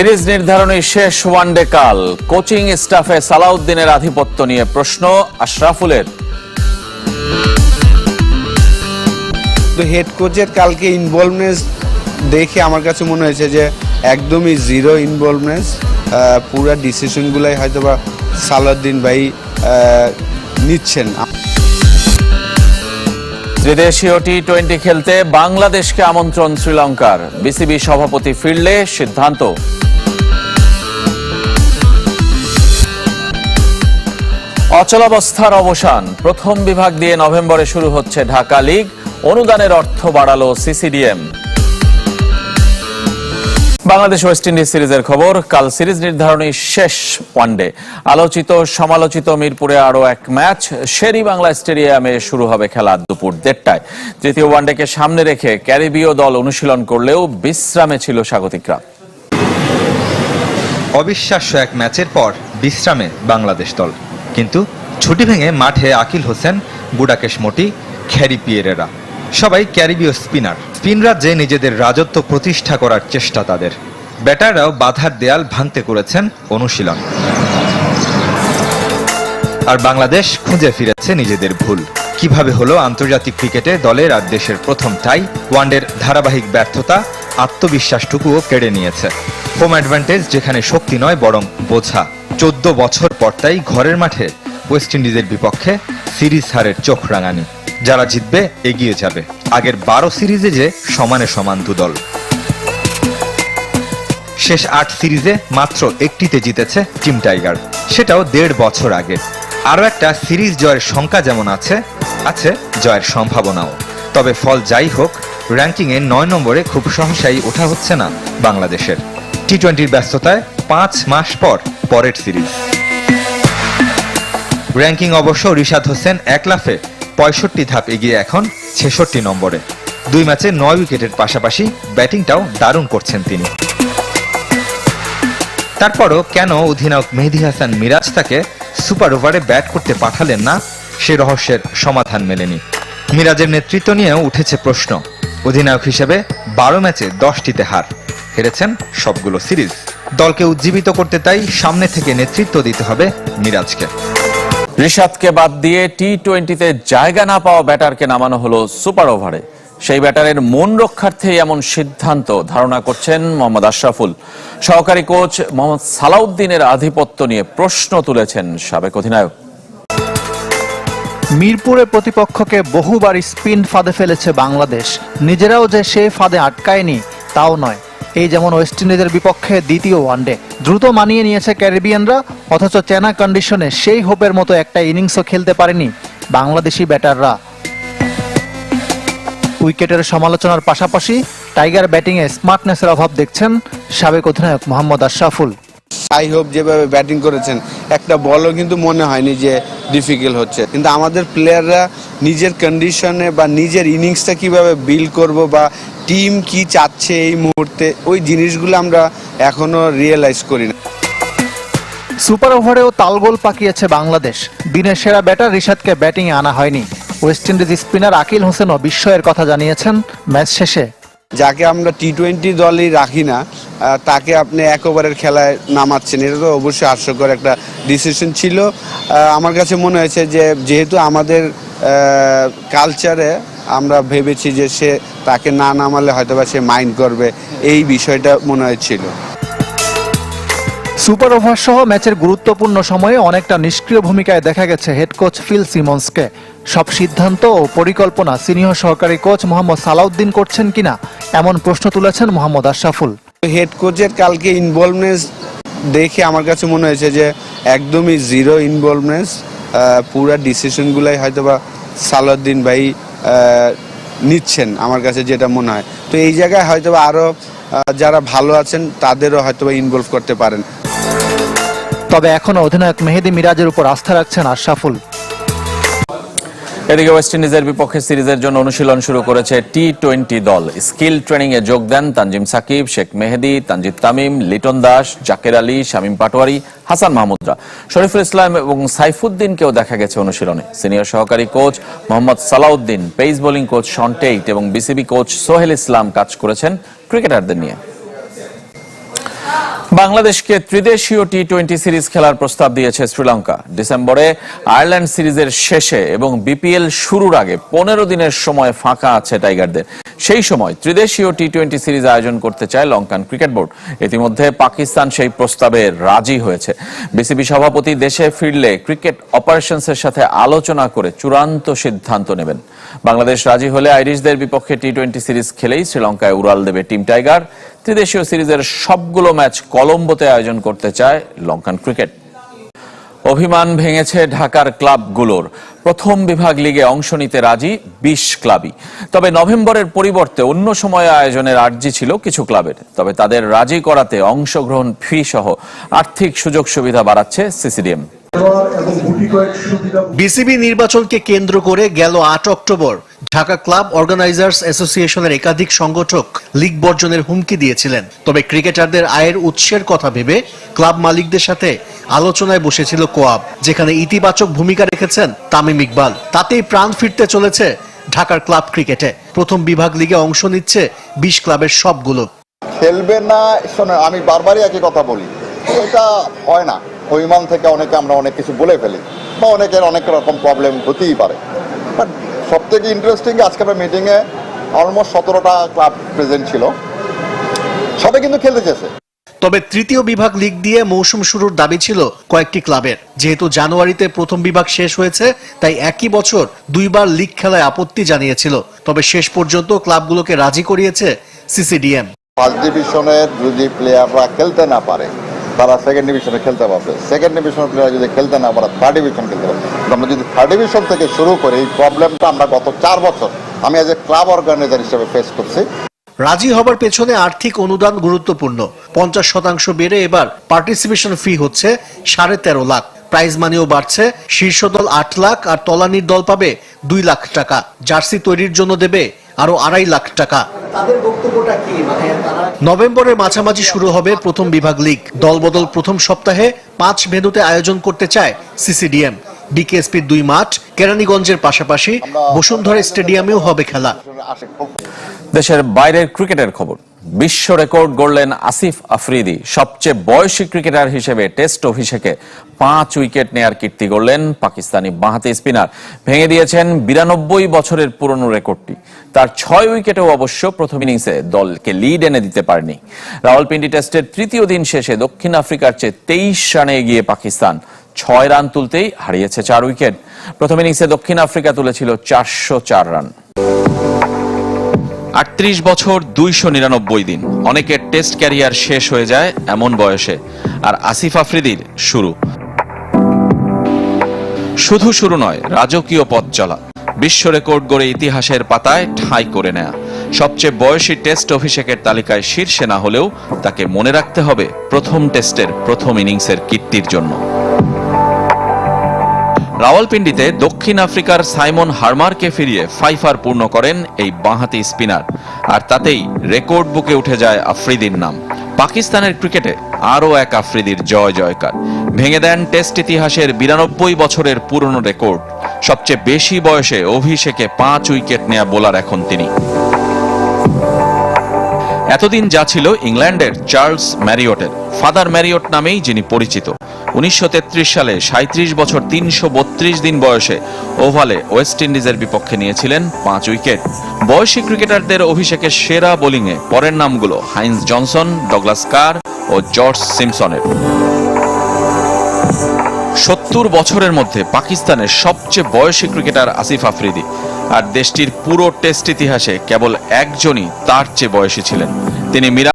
Series নির্ধারণী শেষ one day কাল কোচিং স্টাফে সালাউদ্দিনের আধিপত্য নিয়ে প্রশ্ন আশরাফুলের। হেড কোচের কালকে ইনভলভনেস দেখে আমার কাছে মনে হয়েছে যে একদমই জিরো ইনভলভনেস পুরো ডিসিশনগুলাই হয়তো বা সালাউদ্দিন ভাই নিচ্ছেন। ত্রিদেশীয় টি টোয়েন্টি খেলতে বাংলাদেশকে আমন্ত্রণ শ্রীলঙ্কার। বিসিবি সভাপতি ফিরলে সিদ্ধান্ত। অচলাবস্থার অবসান। প্রথম বিভাগ দিয়ে নভেম্বরে শুরু হচ্ছে ঢাকা লিগ। অনুদানের অর্থ বাড়ালো সিসিডিএম। বাংলাদেশ ওয়েস্ট ইন্ডিজ সিরিজের খবর, কাল সিরিজ নির্ধারণী শেষ ওয়ানডে। আলোচিত, সমালোচিত মিরপুরে আরও এক ম্যাচ। শেরি বাংলা স্টেডিয়ামে শুরু হবে খেলা দুপুর দেড়টায়। তৃতীয় ওয়ানডেকে সামনে রেখে ক্যারিবীয় দল অনুশীলন করলেও বিশ্রামে ছিল স্বাগতিকরা। অবিশ্বাস্য এক ম্যাচের পর বিশ্রামে বাংলাদেশ দল। কিন্তু ছুটি ভেঙে মাঠে আকিল হোসেন, বুডাকেশ মোটি, খ্যারি পিয়েরেরা। সবাই ক্যারিবীয় স্পিনার। স্পিন রাজ্যে নিজেদের রাজত্ব প্রতিষ্ঠা করার চেষ্টা তাদের। ব্যাটাররাও বাধার দেয়াল ভাঙতে করেছেন অনুশীলন। আর বাংলাদেশ খুঁজে ফিরেছে নিজেদের ভুল। কীভাবে হলো আন্তর্জাতিক ক্রিকেটে দলের আর দেশের প্রথম টাই? ওয়ানডের ধারাবাহিক ব্যর্থতা আত্মবিশ্বাসটুকুও কেড়ে নিয়েছে। হোম অ্যাডভান্টেজ যেখানে শক্তি নয়, বরং বোঝা। চোদ্দ বছর পর তাই ঘরের মাঠে ওয়েস্ট ইন্ডিজের বিপক্ষে সিরিজ হারের চোখ রাঙানি। যারা জিতবে, এগিয়ে যাবে। আগের বারো সিরিজে যে সমানে সমান দু দল। শেষ আট সিরিজে মাত্র একটিতে জিতেছে টিম টাইগার। সেটাও দেড় বছর আগে। আরও একটা সিরিজ জয়ের সংখ্যা যেমন আছে আছে জয়ের সম্ভাবনাও। তবে ফল যাই হোক র্যাঙ্কিংয়ে নয় নম্বরে খুব সহসাই ওঠা হচ্ছে না বাংলাদেশের। টি টোয়েন্টির ব্যস্ততায় পাঁচ মাস পর পরের সিরিজ। র্যাঙ্কিং অবশ্য রিশাদ হোসেন এক লাফে পঁয়ষট্টি ধাপ এগিয়ে এখন ছেষট্টি নম্বরে। দুই ম্যাচে নয় উইকেটের পাশাপাশি ব্যাটিংটাও দারুণ করছেন তিনি। তারপরও কেন অধিনায়ক মেহেদি হাসান মিরাজ তাকে সুপার ওভারে ব্যাট করতে পাঠালেন না, সে রহস্যের সমাধান মেলেনি। মিরাজের নেতৃত্ব নিয়েও উঠেছে প্রশ্ন, অধিনায়ক হিসেবে বারো ম্যাচে দশটিতে হার, হেরেছেন সবগুলো সিরিজ। দলকে উজ্জীবিত করতে তাই সামনে থেকে নেতৃত্ব দিতে হবে মিরাজকে। রিশাদকে বাদ দিয়ে টি টোয়েন্টিতে জায়গা না পাওয়া ব্যাটারকে নামানো হলো সুপার ওভারে। সেই ব্যাটারের মন রক্ষার্থে এমন সিদ্ধান্ত ধারণা করছেন মোহাম্মদ আশরাফুল। সহকারী কোচ মোহাম্মদ সালাউদ্দিনের আধিপত্য নিয়ে প্রশ্ন তুলেছেন সাবেক অধিনায়ক। মিরপুরে প্রতিপক্ষকে বহুবার স্পিন ফাঁদে ফেলেছে বাংলাদেশ। নিজেরাও যে সে ফাঁদে আটকায়নি তাও নয়। এই যেমন ওয়েস্ট ইন্ডিজের বিপক্ষে দ্বিতীয় ওয়ানডে দ্রুত মানিয়ে নিয়েছে ক্যারিবিয়ানরা, অথচ চেনা কন্ডিশনে সেই হোপের মতো একটা ইনিংসও খেলতে পারেনি বাংলাদেশি ব্যাটাররা। উইকেটের সমালোচনার পাশাপাশি টাইগার ব্যাটিংয়ে স্মার্টনেসের অভাব দেখছেন সাবেক অধিনায়ক মোহাম্মদ আশরাফুল। আই হোপ যেভাবে ব্যাটিং করেছেন, একটা বলও কিন্তু মনে হয়নি যে ডিফিকাল্ট হচ্ছে। কিন্তু আমাদের প্লেয়াররা নিজের কন্ডিশনে বা নিজের ইনিংসটা কীভাবে বিল্ড করব বা টিম কি চাচ্ছে এই মুহূর্তে ওই জিনিসগুলো আমরা এখনও রিয়েলাইজ করি না। সুপার ওভারেও তালগোল পাকিয়েছে বাংলাদেশ। দিনের সেরা ব্যাটার রিশাদকে ব্যাটিংয়ে আনা হয়নি। ওয়েস্ট ইন্ডিজ স্পিনার আকিল হোসেনও বিস্ময়ের কথা জানিয়েছেন ম্যাচ শেষে। যাকে আমরা টি টোয়েন্টি দলই রাখি না তাকে আপনি এক ওভারের খেলায় নামাচ্ছেন এটা তো অবশ্যই হাস্যকর একটা ডিসিশন ছিল। আমার কাছে মনে হয়েছে যে যেহেতু আমাদের কালচারে আমরা ভেবেছি যে সে তাকে না নামালে হয়তোবা সে মাইন্ড করবে। এই বিষয়টা মনে হয়েছিল সুপার ওভার সহ ম্যাচের গুরুত্বপূর্ণ সময়ে অনেকটা নিষ্ক্রিয় ভূমিকায় দেখা গেছে হেড কোচ ফিল সিমন্সকে। সব সিদ্ধান্ত ও পরিকল্পনা সিনিয়র সহকারী কোচ মোহাম্মদ সালাউদ্দিন করছেন কিনা এমন প্রশ্ন তুলেছেন মোহাম্মদ আশরাফুল। হেড কোচের কালকে ইনভলভনেস দেখে আমার কাছে মনে হয়েছে যে একদমই জিরো ইনভলভনেস পুরো ডিসিশনগুলাই হয়তোবা সালাউদ্দিন ভাই নিচ্ছেন আমার কাছে যেটা মনে হয়। তো এই জায়গায় হয়তো আরও যারা ভালো আছেন তাদেরও হয়তো ইনভলভ করতে পারেন। তবে এখনও অধিনায়ক মেহেদি মিরাজের উপর আস্থা রাখছেন আশরাফুল। এদিকে ওয়েস্ট ইন্ডিজের বিপক্ষে সিরিজের জন্য অনুশীলন শুরু করেছে টি টোয়েন্টি দল। স্কিল ট্রেনিং এ যোগ দেন তানজিম সাকিব, শেখ মেহেদি, তানজিদ তামিম, লিটন দাস, জাকের আলী, শামীম পাটোয়ারি, হাসান মাহমুদরা। শরীফুল ইসলাম এবং সাইফুদ্দিনকেও দেখা গেছে অনুশীলনে। সিনিয়র সহকারী coach Mohammad Salauddin pace bowling coach Shaun Tait এবং বিসিবি কোচ সোহেল ইসলাম কাজ করেছেন ক্রিকেটারদের নিয়ে। বাংলাদেশকে ত্রিদেশীয় টি টোয়েন্টি সিরিজ খেলার প্রস্তাব দিয়েছে শ্রীলঙ্কা। ডিসেম্বরে আয়ারল্যান্ড সিরিজের শেষে এবং বিপিএল শুরুর আগে পনেরো দিনের সময় ফাঁকা আছে টাইগারদের। সেই সময় ত্রিদেশীয় টি টোয়েন্টি সিরিজ আয়োজন করতে চায় লঙ্কান ক্রিকেট বোর্ড। ইতিমধ্যে পাকিস্তান সেই প্রস্তাবে রাজি হয়েছে। বিসিবি সভাপতি দেশে ফিরলে ক্রিকেট অপারেশনসের সাথে আলোচনা করে চূড়ান্ত সিদ্ধান্ত নেবেন। বাংলাদেশ রাজি হলে আইরিশদের বিপক্ষে টি টোয়েন্টি সিরিজ খেলেই শ্রীলঙ্কায় উড়াল দেবে টিম টাইগার। ত্রিদেশীয় সিরিজের সবগুলো ম্যাচ কলম্বোতে আয়োজন করতে চায় লঙ্কান ক্রিকেট। অভিমান ভেঙেছে ঢাকার ক্লাবগুলোর। প্রথম বিভাগ লিগে অংশ নিতে রাজি বিশ ক্লাবই। তবে নভেম্বরের পরিবর্তে অন্য সময়ে আয়োজনের আর্জি ছিল কিছু ক্লাবের। তবে তাদের রাজি করাতে অংশগ্রহণ ফি সহ আর্থিক সুযোগ সুবিধা বাড়াচ্ছে সিসিডিএম। বিসিবি নির্বাচনকে কেন্দ্র করে গেল আট অক্টোবর। ঢাকা ক্লাব অর্গানাইজার্স অ্যাসোসিয়েশনের একাধিক সংগঠক লিগ বর্জনের হুমকি দিয়েছিলেন। তবে ক্রিকেটারদের আয়ের উৎসের কথা ভেবে ক্লাব মালিকদের সাথে আলোচনায় বসেছিল কোয়াব যেখানে ইতিবাচক ভূমিকা রেখেছেন তামিম ইকবাল। তাতেই প্রাণ ফিরতে চলেছে ঢাকার ক্লাব ক্রিকেটে। প্রথম বিভাগ লিগে অংশ নিচ্ছে বিশ ক্লাবের সবগুলো। খেলবে না শোনো আমি বারবারই একই কথা বলি। এটা হয় না। অভিমান থেকে অনেকে আমরা অনেক কিছু বলে ফেলি বা অনেকের অনেক রকম প্রবলেম হতেই পারে। বাট সব থেকে ইন্টারেস্টিং আজকে আমরা মিটিংয়ে অলমোস্ট সতেরোটা ক্লাব প্রেজেন্ট ছিল। সবাই কিন্তু খেলতে চেয়েছে। তবে তৃতীয় বিভাগ লিগ দিয়ে মৌসুম শুরুর দাবি ছিল কয়েকটি ক্লাবের যেহেতু জানুয়ারিতে প্রথম বিভাগ শেষ হয়েছে তাই একই বছর দুইবার লিগ খেলায় আপত্তি জানিয়েছিল। তবে শেষ পর্যন্ত ক্লাবগুলোকে রাজি করিয়েছে সিসিডিএম। ফার্স্ট ডিভিশনের যদি প্লেয়াররা খেলতে না পারে তারা সেকেন্ড ডিভিশনে খেলতে পারবে। সেকেন্ড ডিভিশনের প্লেয়ার যদি খেলতে না পারে থার্ড ডিভিশন খেলতে পারবে। আমরা যদি থার্ড ডিভিশন থেকে শুরু করি, এই প্রবলেমটা আমরা গত চার বছর আমি এজ এ ক্লাব অর্গানাইজার হিসেবে ফেস করছি। রাজি হবার পেছনে আর্থিক অনুদান গুরুত্বপূর্ণ। পঞ্চাশ শতাংশ বেড়ে এবার পার্টিসিপেশন ফি হচ্ছে সাড়ে তেরো লাখ। প্রাইজ মানিও বাড়ছে, শীর্ষ দল আট লাখ আর তলানির দল পাবে দুই লাখ টাকা। জার্সি তৈরির জন্য দেবে আরও আড়াই লাখ টাকা। নভেম্বরের মাঝামাঝি শুরু হবে প্রথম বিভাগ লিগ। দলবদল প্রথম সপ্তাহে পাঁচ ভেন্যুতে আয়োজন করতে চায় সিসিডিএম। বিকেএসপির দুই মাঠ, কেরানীগঞ্জের পাশাপাশি বসুন্ধরা স্টেডিয়ামেও হবে খেলা। দেশের বাইরের ক্রিকেটের খবর। বিশ্ব রেকর্ড গড়লেন আসিফ আফ্রিদি। সবচেয়ে বয়সী ক্রিকেটার হিসেবে টেস্ট অভিষেকে পাঁচ উইকেট নেয়ার কীর্তি গড়লেন পাকিস্তানি বাঁহাতি স্পিনার। ভেঙে দিয়েছেন বিরানব্বই বছরের পুরনো রেকর্ডটি। তার ছয় উইকেটেও অবশ্য প্রথম ইনিংসে দলকে লিড এনে দিতে পারেনি। রাওয়ালপিন্ডি টেস্টের তৃতীয় দিন শেষে দক্ষিণ আফ্রিকার চেয়ে তেইশ রানে এগিয়ে পাকিস্তান ছয় রান তুলতেই হারিয়েছে চার উইকেট। প্রথম ইনিংসে দক্ষিণ আফ্রিকা তুলেছিল চারশো চার রান। আটত্রিশ বছর দুইশো নিরানব্বই দিন। অনেকের টেস্ট ক্যারিয়ার শেষ হয়ে যায় এমন বয়সে। আর আসিফ আফ্রিদির শুরু। শুধু শুরু নয়, রাজকীয় পথ চলা। বিশ্ব রেকর্ড গড়ে ইতিহাসের পাতায় ঠাঁই করে নেয়া। সবচেয়ে বয়সী টেস্ট অভিষেকের তালিকায় শীর্ষে না হলেও তাকে মনে রাখতে হবে প্রথম টেস্টের প্রথম ইনিংসের কীর্তির জন্য। রাওয়ালপিন্ডিতে দক্ষিণ আফ্রিকার সাইমন হারমারকে ফিরিয়ে ফাইফার পূর্ণ করেন এই বাঁহাতি স্পিনার। আর তাতেই রেকর্ড বুকে উঠে যায় আফ্রিদির নাম। পাকিস্তানের ক্রিকেটে আরও এক আফ্রিদির জয় জয়কার। ভেঙে দেন টেস্ট ইতিহাসের বিরানব্বই বছরের পুরনো রেকর্ড। সবচেয়ে বেশি বয়সে অভিষেকে পাঁচ উইকেট নেয়া বোলার এখন তিনি। এতদিন যা ছিল ইংল্যান্ডের চার্লস ম্যারিওটের ফাদার ম্যারিওট নামেই যিনি পরিচিত। উনিশশো সালে সাঁত্রিশ বছর তিনশো দিন বয়সে ওভালে ওয়েস্ট ইন্ডিজের বিপক্ষে নিয়েছিলেন পাঁচ উইকেট। বয়সী ক্রিকেটারদের অভিষেকের সেরা বোলিংয়ে পরের নামগুলো হাইন্স জনসন, ডগলাস কার ও জর্জ সিমসনের। সত্তর বছরের মধ্যে পাকিস্তানের সবচেয়ে বয়সী ক্রিকেটার আসিফ আফ্রিদি আর দেশটির পুরো টেস্ট ইতিহাসে কেবল একজনই তার চেয়ে বয়সী ছিলেন। তিনি মিরা